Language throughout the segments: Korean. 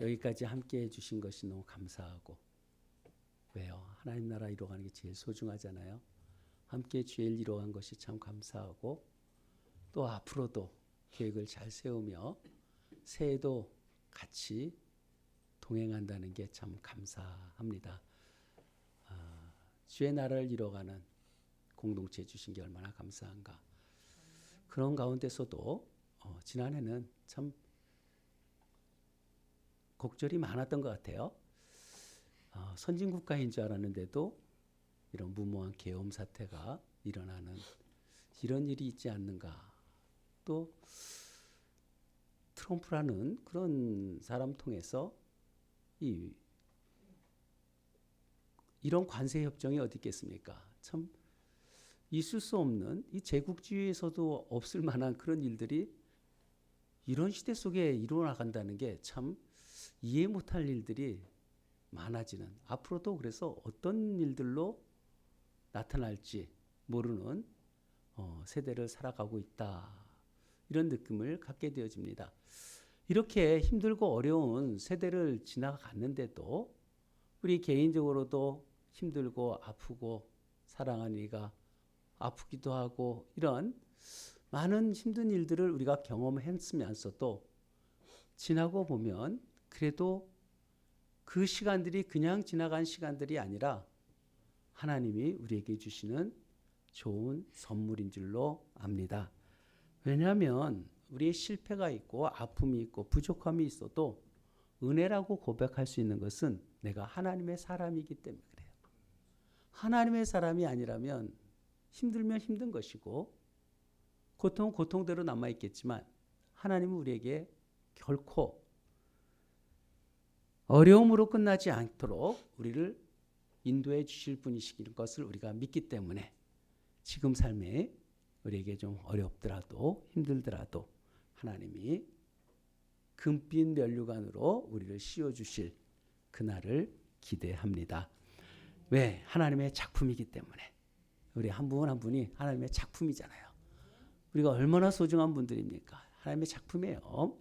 여기까지 함께 해주신 것이 너무 감사하고 왜요? 하나님 나라 이루어가는 게 제일 소중하잖아요. 함께 일 이루어간 것이 참 감사하고 또 앞으로도 계획을 잘 세우며 새해도 같이 동행한다는 게 참 감사합니다. 아, 주의 나라를 이뤄가는 공동체 주신 게 얼마나 감사한가. 그런 가운데서도 어, 지난해는 참 곡절이 많았던 것 같아요. 어, 선진 국가인 줄 알았는데도 이런 무모한 계엄 사태가 일어나는 이런 일이 있지 않는가. 또 트럼프라는 그런 사람 통해서 이 이런 관세 협정이 어디 있겠습니까? 참 있을 수 없는 이 제국주의에서도 없을 만한 그런 일들이 이런 시대 속에 일어나간다는 게 참 이해 못할 일들이 많아지는 앞으로도 그래서 어떤 일들로 나타날지 모르는 어, 세대를 살아가고 있다 이런 느낌을 갖게 되어집니다. 이렇게 힘들고 어려운 세대를 지나갔는데도 우리 개인적으로도 힘들고 아프고 사랑하는 이가 아프기도 하고 이런 많은 힘든 일들을 우리가 경험했으면서도 지나고 보면 그래도 그 시간들이 그냥 지나간 시간들이 아니라 하나님이 우리에게 주시는 좋은 선물인 줄로 압니다. 왜냐하면 우리의 실패가 있고 아픔이 있고 부족함이 있어도 은혜라고 고백할 수 있는 것은 내가 하나님의 사람이기 때문에 그래요. 하나님의 사람이 아니라면 힘들면 힘든 것이고 고통은 고통대로 남아 있겠지만 하나님은 우리에게 결코 어려움으로 끝나지 않도록 우리를 인도해 주실 분이시길 것을 우리가 믿기 때문에 지금 삶에 우리에게 좀 어렵더라도 힘들더라도 하나님이 금빛 면류관으로 우리를 씌워 주실 그날을 기대합니다. 왜? 하나님의 작품이기 때문에. 우리 한 분 한 분이 하나님의 작품이잖아요. 우리가 얼마나 소중한 분들입니까? 하나님의 작품이에요.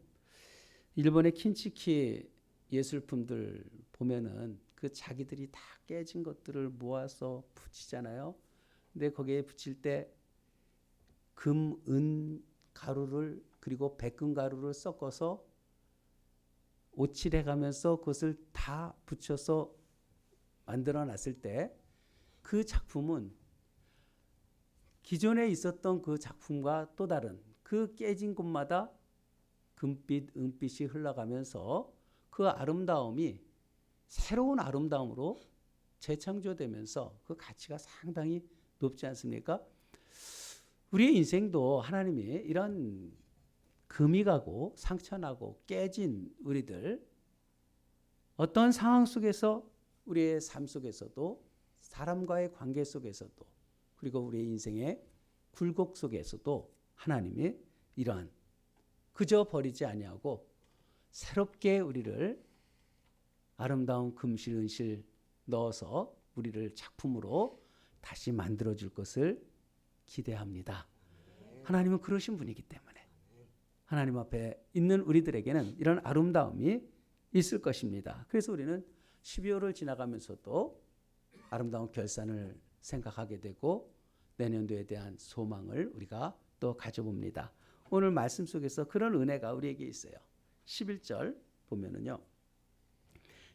일본의 킨치키 예술품들 보면은 그 자기들이 다 깨진 것들을 모아서 붙이잖아요. 근데 거기에 붙일 때 금, 은 가루를 그리고 백금 가루를 섞어서 오칠해 가면서 그것을 다 붙여서 만들어 놨을 때 그 작품은 기존에 있었던 그 작품과 또 다른 그 깨진 곳마다 금빛, 은빛이 흘러가면서 그 아름다움이 새로운 아름다움으로 재창조되면서 그 가치가 상당히 높지 않습니까? 우리의 인생도 하나님이 이런 금이 가고 상처나고 깨진 우리들 어떤 상황 속에서 우리의 삶 속에서도 사람과의 관계 속에서도 그리고 우리의 인생의 굴곡 속에서도 하나님이 이러한 그저 버리지 아니하고 새롭게 우리를 아름다운 금실 은실 넣어서 우리를 작품으로 다시 만들어 줄 것을 기대합니다. 하나님은 그러신 분이기 때문에 하나님 앞에 있는 우리들에게는 이런 아름다움이 있을 것입니다. 그래서 우리는 12월을 지나가면서도 아름다운 결산을 생각하게 되고 내년도에 대한 소망을 우리가 또 가져봅니다. 오늘 말씀 속에서 그런 은혜가 우리에게 있어요. 11절 보면은요.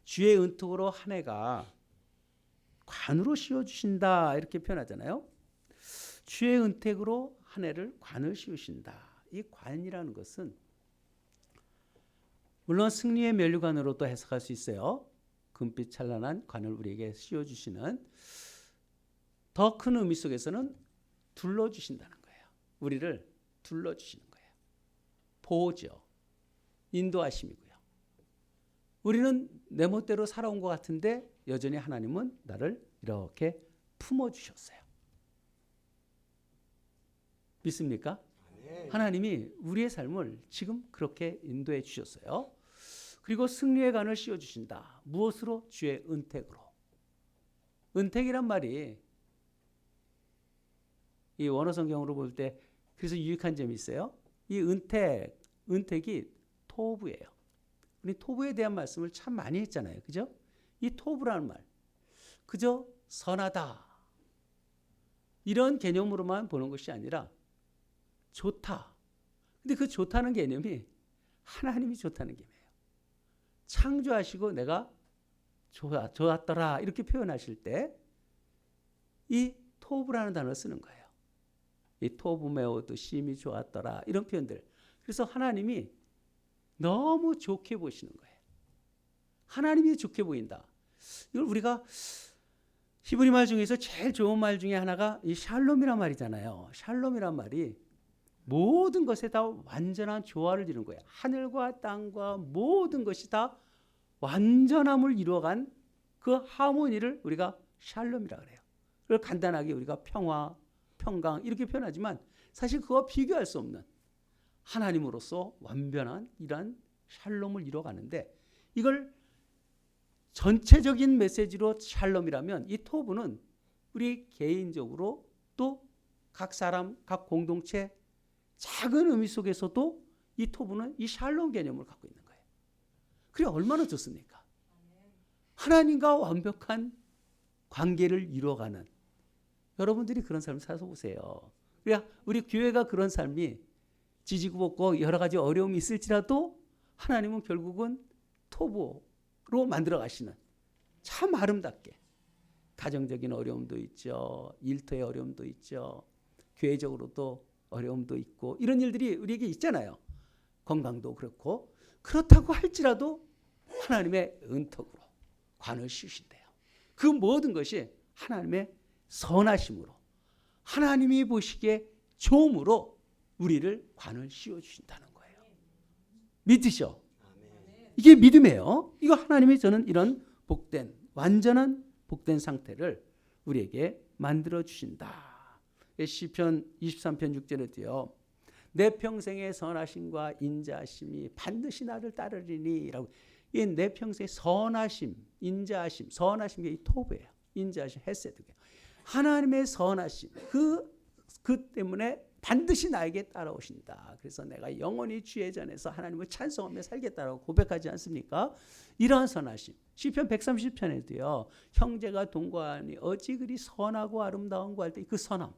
주의 은택으로 한 해가 관으로 씌워 주신다 이렇게 표현하잖아요. 주의 은택으로 한 해를 관을 씌우신다. 이 관이라는 것은 물론 승리의 면류관으로도 해석할 수 있어요. 금빛 찬란한 관을 우리에게 씌워 주시는 더 큰 의미 속에서는 둘러 주신다는 거예요. 우리를 둘러 주시는 거예요. 보호죠. 인도하심이고요. 우리는 내 멋대로 살아온 것 같은데 여전히 하나님은 나를 이렇게 품어 주셨어요. 믿습니까? 하나님이 우리의 삶을 지금 그렇게 인도해 주셨어요. 그리고 승리의 간을 씌워 주신다. 무엇으로? 주의 은택으로. 은택이란 말이 이 원어 성경으로 볼 때 그래서 유익한 점이 있어요. 이 은택, 은택이 토부예요. 우리 토부에 대한 말씀을 참 많이 했잖아요. 그죠? 이 토부라는 말. 그저 선하다. 이런 개념으로만 보는 것이 아니라 좋다. 근데 그 좋다는 개념이 하나님이 좋다는 개념이에요. 창조하시고 내가 좋아, 좋았더라 이렇게 표현하실 때 이 토부라는 단어를 쓰는 거예요. 이 토부 메오도 심이 좋았더라 이런 표현들. 그래서 하나님이 너무 좋게 보시는 거예요. 하나님이 좋게 보인다. 이걸 우리가 히브리 말 중에서 제일 좋은 말 중에 하나가 이 샬롬이란 말이잖아요. 샬롬이란 말이 모든 것에 다 완전한 조화를 이루는 거예요. 하늘과 땅과 모든 것이 다 완전함을 이루어간 그 하모니를 우리가 샬롬이라 그래요. 그걸 간단하게 우리가 평화, 평강 이렇게 표현하지만 사실 그와 비교할 수 없는 하나님으로서 완전한 이러한 샬롬을 이루어가는데 이걸 전체적인 메시지로 샬롬이라면 이 토부는 우리 개인적으로 또 각 사람, 각 공동체 작은 의미 속에서도 이 토부는 이 샬롬 개념을 갖고 있는 거예요. 그게 얼마나 좋습니까? 하나님과 완벽한 관계를 이루어가는 여러분들이 그런 삶을 살아보세요. 우리 교회가 그런 삶이 지지고 볶고 여러 가지 어려움이 있을지라도 하나님은 결국은 토부로 만들어 가시는 참 아름답게 가정적인 어려움도 있죠. 일터의 어려움도 있죠. 교회적으로도 어려움도 있고 이런 일들이 우리에게 있잖아요. 건강도 그렇고 그렇다고 할지라도 하나님의 은턱으로 관을 씌우신대요. 그 모든 것이 하나님의 선하심으로 하나님이 보시기에 좋음으로 우리를 관을 씌워 주신다는 거예요. 믿으셔. 이게 믿음이에요. 이거 하나님이 저는 이런 복된 완전한 복된 상태를 우리에게 만들어 주신다. 시편 23편 6절에도요. 내 평생의 선하심과 인자하심이 반드시 나를 따르리니라고 이 내 평생의 선하심, 인자하심, 선하심 게이 토브예요. 인자하심, 헤세드예요. 하나님의 선하심 그, 그 때문에 반드시 나에게 따라오신다. 그래서 내가 영원히 주의 전에서 하나님을 찬송하며 살겠다라고 고백하지 않습니까? 이러한 선하심. 시편 130편에도요. 형제가 동거하니 어찌 그리 선하고 아름다운고 할 때 그 선함.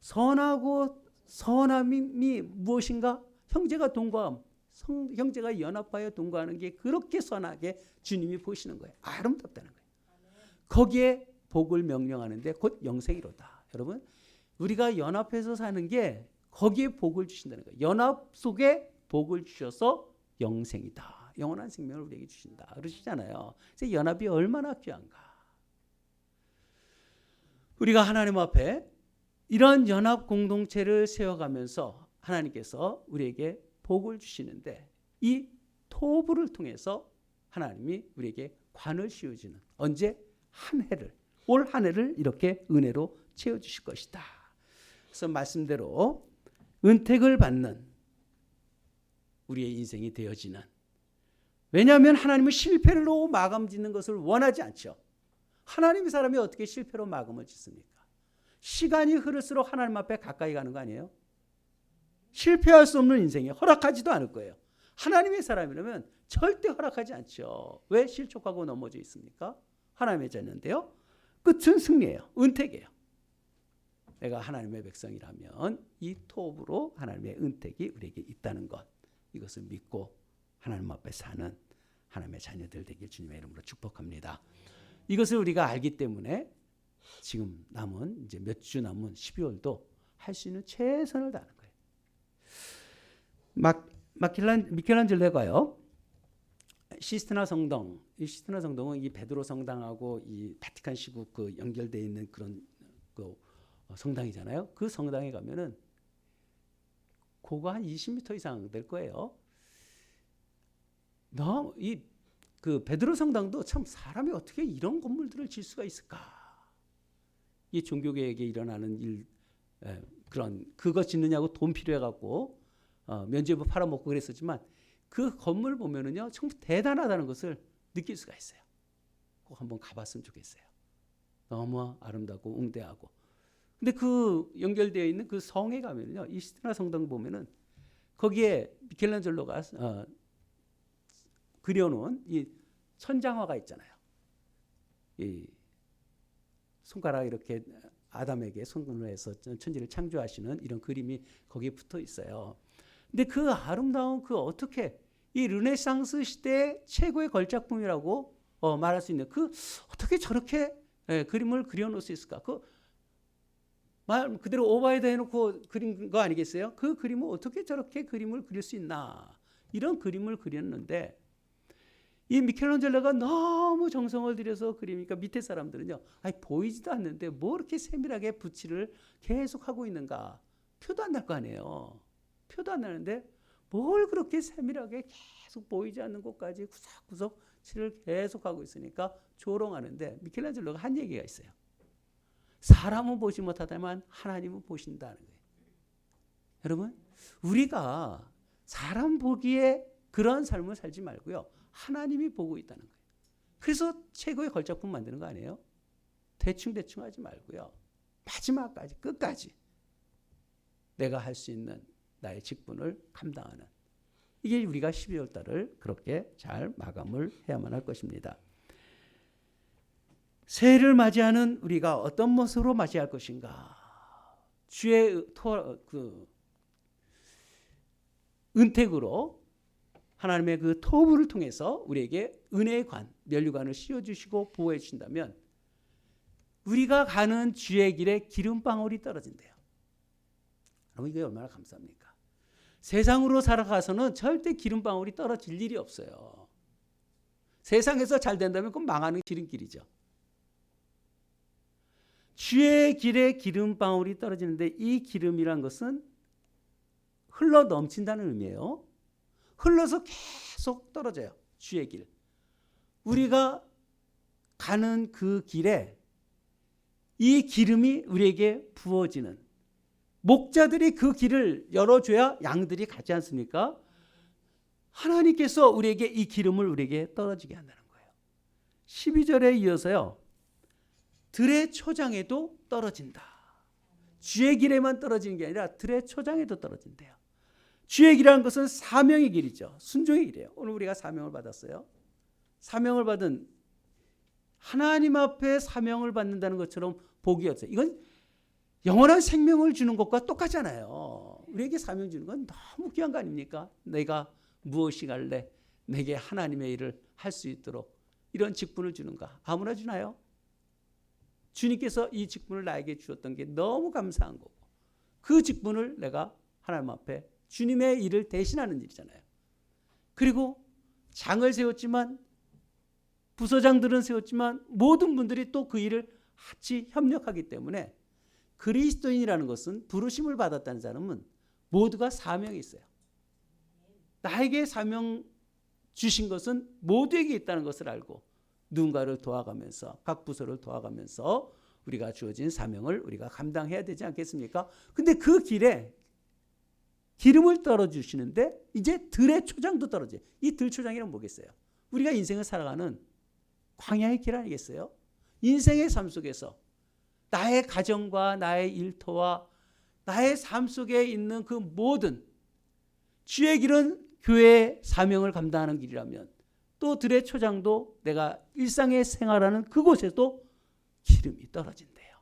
선하고 선함이 무엇인가? 형제가 동거함. 성, 형제가 연합하여 동거하는 게 그렇게 선하게 주님이 보시는 거예요. 아름답다는 거예요. 거기에 복을 명령하는데 곧 영생이로다. 여러분, 우리가 연합해서 사는 게 거기에 복을 주신다는 거예요. 연합 속에 복을 주셔서 영생이다. 영원한 생명을 우리에게 주신다. 그러시잖아요. 그래서 연합이 얼마나 귀한가. 우리가 하나님 앞에 이런 연합 공동체를 세워가면서 하나님께서 우리에게 복을 주시는데 이 토부를 통해서 하나님이 우리에게 관을 씌워주는 언제 한 해를 올 한 해를 이렇게 은혜로 채워 주실 것이다. 그래서 말씀대로 은택을 받는 우리의 인생이 되어지는 왜냐하면 하나님은 실패로 마감 짓는 것을 원하지 않죠. 하나님의 사람이 어떻게 실패로 마감을 짓습니까? 시간이 흐를수록 하나님 앞에 가까이 가는 거 아니에요? 실패할 수 없는 인생에 허락하지도 않을 거예요. 하나님의 사람이라면 절대 허락하지 않죠. 왜 실족하고 넘어져 있습니까? 하나님의 자녀인데요. 끝은 승리예요. 은택이에요. 내가 하나님의 백성이라면 이 톱으로 하나님의 은택이 우리에게 있다는 것 이것을 믿고 하나님 앞에 사는 하나님의 자녀들 되길 주님의 이름으로 축복합니다. 이것을 우리가 알기 때문에 지금 남은 이제 몇 주 남은 12월도 할 수 있는 최선을 다하는 거예요. 막 마킬란 미켈란젤레가요. 시스테나 성당, 이 시스테나 성당은 이 베드로 성당하고 이 바티칸 시국 그 연결돼 있는 그런 그 성당이잖아요. 그 성당에 가면은 고가 한 20m 이상 될 거예요. 너무 이그 베드로 성당도 참 사람이 어떻게 이런 건물들을 질 수가 있을까? 이 종교계에게 일어나는 일 에, 그런 그거 짓느냐고 돈 필요해 갖고 어, 면죄부 팔아먹고 그랬었지만 그 건물 보면은요 참 대단하다는 것을 느낄 수가 있어요. 꼭 한번 가봤으면 좋겠어요. 너무 아름답고 웅대하고. 근데 그 연결되어 있는 그 성에 가면은요 이스티나 성당 보면은 거기에 미켈란젤로가 어, 그려놓은 이 천장화가 있잖아요. 이 손가락 이렇게 아담에게 손을 해서 천지를 창조하시는 이런 그림이 거기에 붙어 있어요. 근데 그 아름다운 그 어떻게 이 르네상스 시대 최고의 걸작품이라고 어, 말할 수 있는 그 어떻게 저렇게 예, 그림을 그려놓을 수 있을까? 그 말 그대로 오버헤드 해놓고 그린 거 아니겠어요? 그 그림을 어떻게 저렇게 그림을 그릴 수 있나? 이런 그림을 그렸는데 이 미켈란젤로가 너무 정성을 들여서 그리니까 밑에 사람들은요, 아니 보이지도 않는데 뭐 이렇게 세밀하게 붓칠을 계속 하고 있는가? 표도 안 날 거 아니에요. 표도 안 나는데 뭘 그렇게 세밀하게 계속 보이지 않는 곳까지 구석구석 칠을 계속 하고 있으니까 조롱하는데 미켈란젤로가 한 얘기가 있어요. 사람은 보지 못하다만 하나님은 보신다는 거예요. 여러분, 우리가 사람 보기에 그런 삶을 살지 말고요. 하나님이 보고 있다는 거예요. 그래서 최고의 걸작품 만드는 거 아니에요? 대충대충 하지 말고요. 마지막까지 끝까지 내가 할 수 있는 나의 직분을 감당하는 이게 우리가 12월 달을 그렇게 잘 마감을 해야만 할 것입니다. 새해를 맞이하는 우리가 어떤 모습으로 맞이할 것인가? 주의 토, 그 은택으로 하나님의 그 토부를 통해서 우리에게 은혜의 관, 면류관을 씌워 주시고 보호해 주신다면 우리가 가는 주의 길에 기름방울이 떨어진대요. 여러분 이게 얼마나 감사합니까? 세상으로 살아가서는 절대 기름방울이 떨어질 일이 없어요. 세상에서 잘 된다면 그건 망하는 지름길이죠. 주의 길에 기름 방울이 떨어지는데 이 기름이란 것은 흘러 넘친다는 의미예요. 흘러서 계속 떨어져요. 주의 길. 우리가 가는 그 길에 이 기름이 우리에게 부어지는 목자들이 그 길을 열어줘야 양들이 가지 않습니까? 하나님께서 우리에게 이 기름을 우리에게 떨어지게 한다는 거예요. 12절에 이어서요. 들의 초장에도 떨어진다. 주의 길에만 떨어지는 게 아니라 들의 초장에도 떨어진대요. 주의 길이라는 것은 사명의 길이죠. 순종의 길이에요. 오늘 우리가 사명을 받았어요. 사명을 받은 하나님 앞에 사명을 받는다는 것처럼 복이 없어요. 이건 영원한 생명을 주는 것과 똑같잖아요. 우리에게 사명 주는 건 너무 귀한 거 아닙니까? 내가 무엇이 갈래? 내게 하나님의 일을 할 수 있도록 이런 직분을 주는가? 아무나 주나요? 주님께서 이 직분을 나에게 주었던 게 너무 감사한 거고 그 직분을 내가 하나님 앞에 주님의 일을 대신하는 일이잖아요. 그리고 장을 세웠지만 부서장들은 세웠지만 모든 분들이 또 그 일을 같이 협력하기 때문에 그리스도인이라는 것은 부르심을 받았다는 사람은 모두가 사명이 있어요. 나에게 사명 주신 것은 모두에게 있다는 것을 알고 누군가를 도와가면서 각 부서를 도와가면서 우리가 주어진 사명을 우리가 감당해야 되지 않겠습니까? 근데 그 길에 기름을 떨어 주시는데 이제 들의 초장도 떨어져. 이 들 초장이란 뭐겠어요? 우리가 인생을 살아가는 광야의 길 아니겠어요? 인생의 삶 속에서 나의 가정과 나의 일터와 나의 삶 속에 있는 그 모든 주의 길은 교회의 사명을 감당하는 길이라면 또 들의 초장도 내가 일상의 생활하는 그곳에도 기름이 떨어진대요.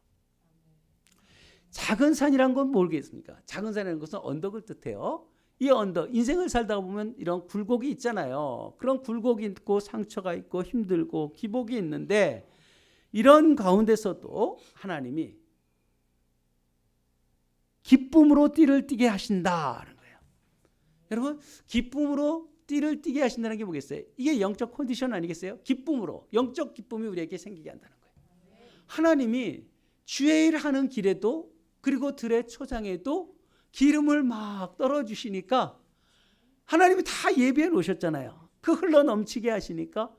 작은 산이란 건 모르겠습니까? 작은 산이라는 것은 언덕을 뜻해요. 이 언덕, 인생을 살다 보면 이런 굴곡이 있잖아요. 그런 굴곡이 있고 상처가 있고 힘들고 기복이 있는데 이런 가운데서도 하나님이 기쁨으로 띠를 띠게 하신다는 거예요. 여러분, 기쁨으로 띠를 띠게 하신다는 게 뭐겠어요? 이게 영적 컨디션 아니겠어요? 기쁨으로 영적 기쁨이 우리에게 생기게 한다는 거예요. 하나님이 주의 일 하는 길에도 그리고 들의 초장에도 기름을 막 떨어 주시니까 하나님이 다 예비해 놓으셨잖아요. 그 흘러 넘치게 하시니까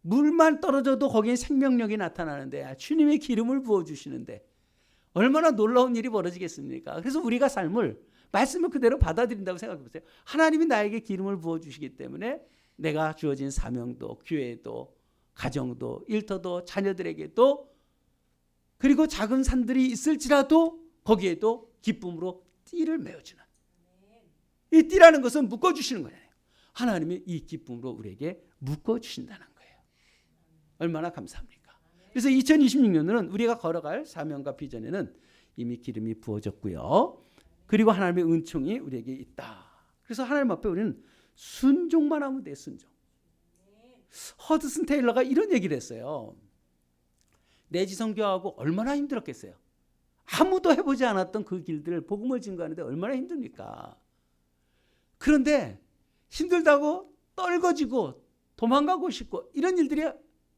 물만 떨어져도 거기에 생명력이 나타나는데 주님의 기름을 부어 주시는데 얼마나 놀라운 일이 벌어지겠습니까? 그래서 우리가 삶을 말씀을 그대로 받아들인다고 생각해 보세요. 하나님이 나에게 기름을 부어 주시기 때문에 내가 주어진 사명도 교회도 가정도 일터도 자녀들에게도 그리고 작은 산들이 있을지라도 거기에도 기쁨으로 띠를 메어주는 이 띠라는 것은 묶어 주시는 거예요. 하나님이 이 기쁨으로 우리에게 묶어 주신다는 거예요. 얼마나 감사합니까? 그래서 2026년은 우리가 걸어갈 사명과 비전에는 이미 기름이 부어졌고요. 그리고 하나님의 은총이 우리에게 있다. 그래서 하나님 앞에 우리는 순종만 하면 돼, 순종. 허드슨 테일러가 이런 얘기를 했어요. 내지성교하고 얼마나 힘들었겠어요. 아무도 해보지 않았던 그 길들을 복음을 증거하는데 얼마나 힘듭니까? 그런데 힘들다고 떨거지고 도망가고 싶고 이런 일들이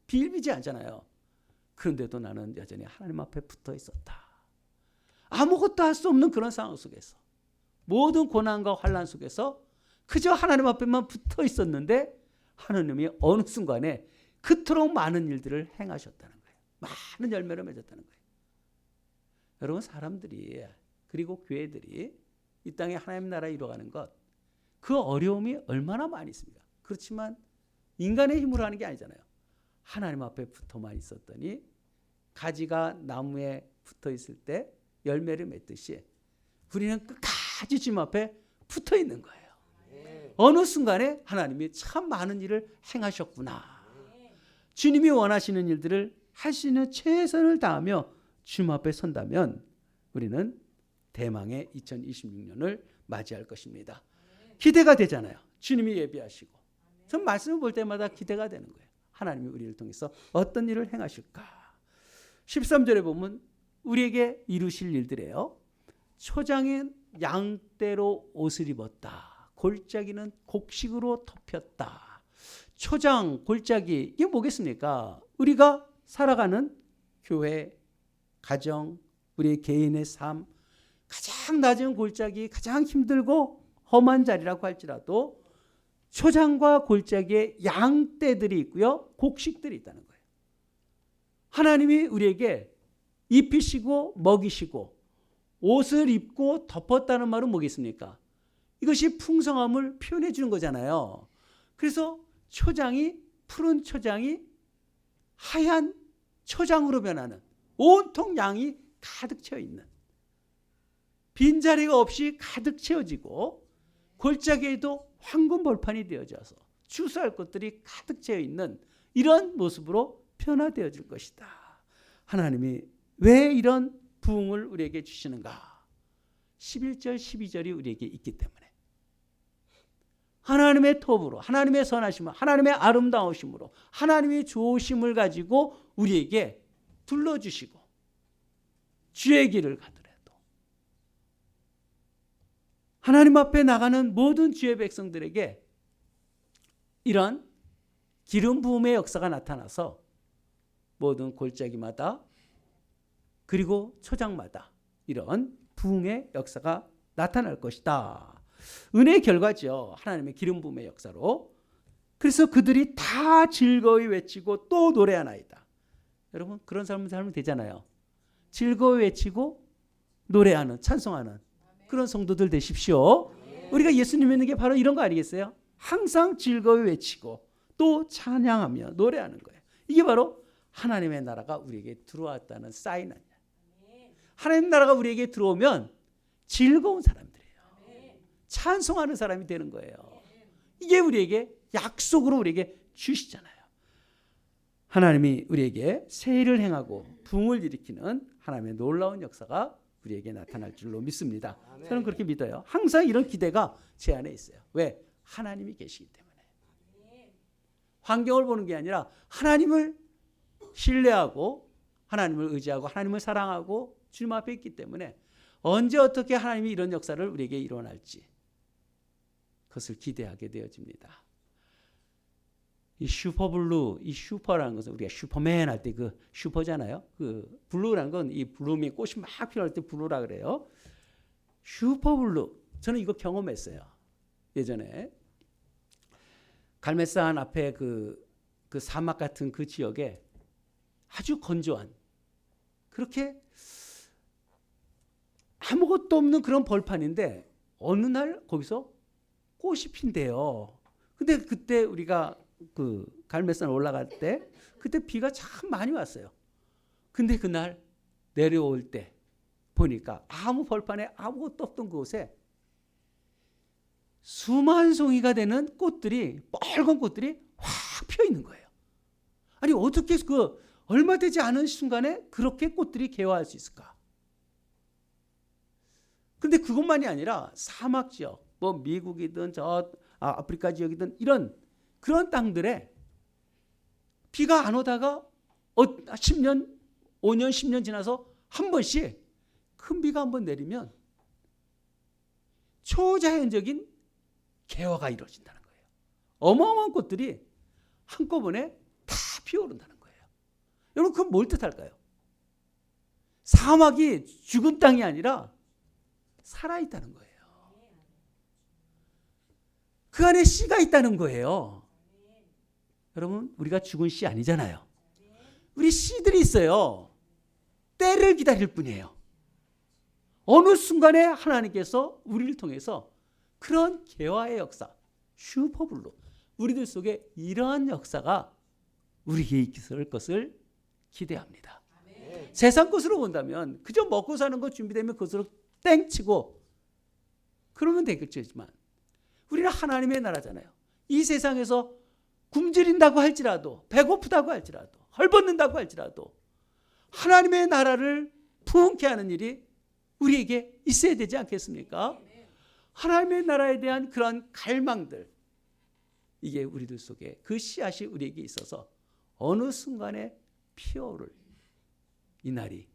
비일비지 않잖아요. 그런데도 나는 여전히 하나님 앞에 붙어 있었다. 아무것도 할 수 없는 그런 상황 속에서 모든 고난과 환란 속에서 그저 하나님 앞에만 붙어 있었는데 하나님이 어느 순간에 그토록 많은 일들을 행하셨다는 거예요. 많은 열매를 맺었다는 거예요. 여러분 사람들이 그리고 교회들이 이 땅에 하나님 나라 이루어가는 것 그 어려움이 얼마나 많이 있습니까? 그렇지만 인간의 힘으로 하는 게 아니잖아요. 하나님 앞에 붙어만 있었더니 가지가 나무에 붙어 있을 때 열매를 맺듯이 우리는 끝까지 주님 앞에 붙어 있는 거예요. 어느 순간에 하나님이 참 많은 일을 행하셨구나. 주님이 원하시는 일들을 할 수 있는 최선을 다하며 주님 앞에 선다면 우리는 대망의 2026년을 맞이할 것입니다. 기대가 되잖아요. 주님이 예비하시고. 전 말씀을 볼 때마다 기대가 되는 거예요. 하나님이 우리를 통해서 어떤 일을 행하실까. 13절에 보면 우리에게 이루실 일들이에요. 초장은 양떼로 옷을 입었다. 골짜기는 곡식으로 덮였다. 초장, 골짜기 이게 뭐겠습니까? 우리가 살아가는 교회, 가정, 우리 개인의 삶 가장 낮은 골짜기, 가장 힘들고 험한 자리라고 할지라도 초장과 골짜기에 양떼들이 있고요. 곡식들이 있다는 거예요. 하나님이 우리에게 입히시고 먹이시고 옷을 입고 덮었다는 말은 뭐겠습니까? 이것이 풍성함을 표현해 주는 거잖아요. 그래서 초장이 푸른 초장이 하얀 초장으로 변하는 온통 양이 가득 채워 있는 빈자리가 없이 가득 채워지고 골짜기에도 황금 벌판이 되어져서 주수할 것들이 가득 채워 있는 이런 모습으로 변화되어질 것이다. 하나님이 왜 이런 부흥을 우리에게 주시는가? 11절, 12절이 우리에게 있기 때문에. 하나님의 톱으로, 하나님의 선하심으로, 하나님의 아름다우심으로, 하나님의 좋으심을 가지고 우리에게 둘러주시고, 주의 길을 가더라도, 하나님 앞에 나가는 모든 주의 백성들에게 이런 기름 부음의 역사가 나타나서 모든 골짜기마다 그리고 초장마다 이런 부흥의 역사가 나타날 것이다. 은혜의 결과죠. 하나님의 기름 부음의 역사로. 그래서 그들이 다 즐거이 외치고 또 노래하나이다. 여러분 그런 삶을 살면 되잖아요. 즐거이 외치고 노래하는 찬송하는 그런 성도들 되십시오. 우리가 예수님 믿는 게 바로 이런 거 아니겠어요? 항상 즐거이 외치고 또 찬양하며 노래하는 거예요. 이게 바로 하나님의 나라가 우리에게 들어왔다는 사인 아니야. 하나님 나라가 우리에게 들어오면 즐거운 사람들이에요. 찬송하는 사람이 되는 거예요. 이게 우리에게 약속으로 우리에게 주시잖아요. 하나님이 우리에게 세일을 행하고 붕을 일으키는 하나님의 놀라운 역사가 우리에게 나타날 줄로 믿습니다. 저는 그렇게 믿어요. 항상 이런 기대가 제 안에 있어요. 왜? 하나님이 계시기 때문에. 환경을 보는 게 아니라 하나님을 신뢰하고 하나님을 의지하고 하나님을 사랑하고 주님 앞에 있기 때문에 언제 어떻게 하나님이 이런 역사를 우리에게 일어날지 그것을 기대하게 되어집니다. 이 슈퍼블루, 이 슈퍼라는 것은 우리가 슈퍼맨 할 때 그 슈퍼잖아요. 그 블루라는 건 이 블루미 꽃이 막 피어날 때 블루라 그래요. 슈퍼블루. 저는 이거 경험했어요. 예전에 갈매산 앞에 그, 그 사막 같은 그 지역에 아주 건조한 그렇게 아무것도 없는 그런 벌판인데 어느 날 거기서 꽃이 핀대요. 근데 그때 우리가 그 갈매산 올라갈 때 그때 비가 참 많이 왔어요. 근데 그날 내려올 때 보니까 아무 벌판에 아무것도 없던 곳에 수만 송이가 되는 꽃들이 빨간 꽃들이 확 피어 있는 거예요. 아니 어떻게 그 얼마 되지 않은 순간에 그렇게 꽃들이 개화할 수 있을까? 근데 그것만이 아니라 사막 지역, 뭐 미국이든 저 아, 아프리카 지역이든 이런 그런 땅들에 비가 안 오다가 어, 10년, 5년, 10년 지나서 한 번씩 큰 비가 한 번 내리면 초자연적인 개화가 이루어진다는 거예요. 어마어마한 꽃들이 한꺼번에 다 피어오른다는 거예요. 여러분 그건 뭘 뜻할까요? 사막이 죽은 땅이 아니라 살아있다는 거예요. 그 안에 씨가 있다는 거예요. 여러분 우리가 죽은 씨 아니잖아요. 우리 씨들이 있어요. 때를 기다릴 뿐이에요. 어느 순간에 하나님께서 우리를 통해서 그런 개화의 역사, 슈퍼블루, 우리들 속에 이러한 역사가 우리에게 있을 것을 기대합니다. 세상 것으로 본다면 그저 먹고 사는 거 준비되면 그것으로 땡치고 그러면 되겠지만 우리는 하나님의 나라잖아요. 이 세상에서 굶주린다고 할지라도 배고프다고 할지라도 헐벗는다고 할지라도 하나님의 나라를 부흥케 하는 일이 우리에게 있어야 되지 않겠습니까? 하나님의 나라에 대한 그러한 갈망들 이게 우리들 속에 그 씨앗이 우리에게 있어서 어느 순간에 피어오를 이 날이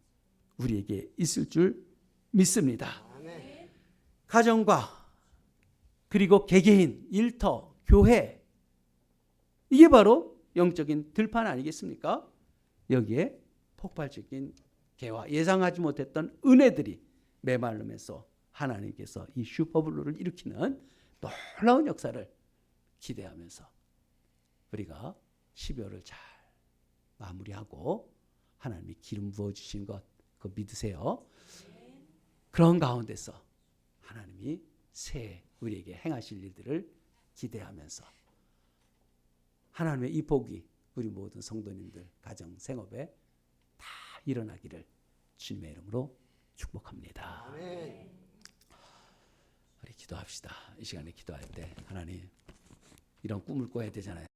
우리에게 있을 줄 믿습니다. 가정과 그리고 개개인, 일터, 교회 이게 바로 영적인 들판 아니겠습니까? 여기에 폭발적인 개화 예상하지 못했던 은혜들이 메말름에서 하나님께서 이 슈퍼블루를 일으키는 놀라운 역사를 기대하면서 우리가 12월을 잘 마무리하고 하나님이 기름 부어 주신 것 그거 믿으세요. 그런 가운데서 하나님이 새해 우리에게 행하실 일들을 기대하면서 하나님의 이 복이 우리 모든 성도님들 가정 생업에 다 일어나기를 주님의 이름으로 축복합니다. 우리 기도합시다. 이 시간에 기도할 때 하나님 이런 꿈을 꿔야 되잖아요.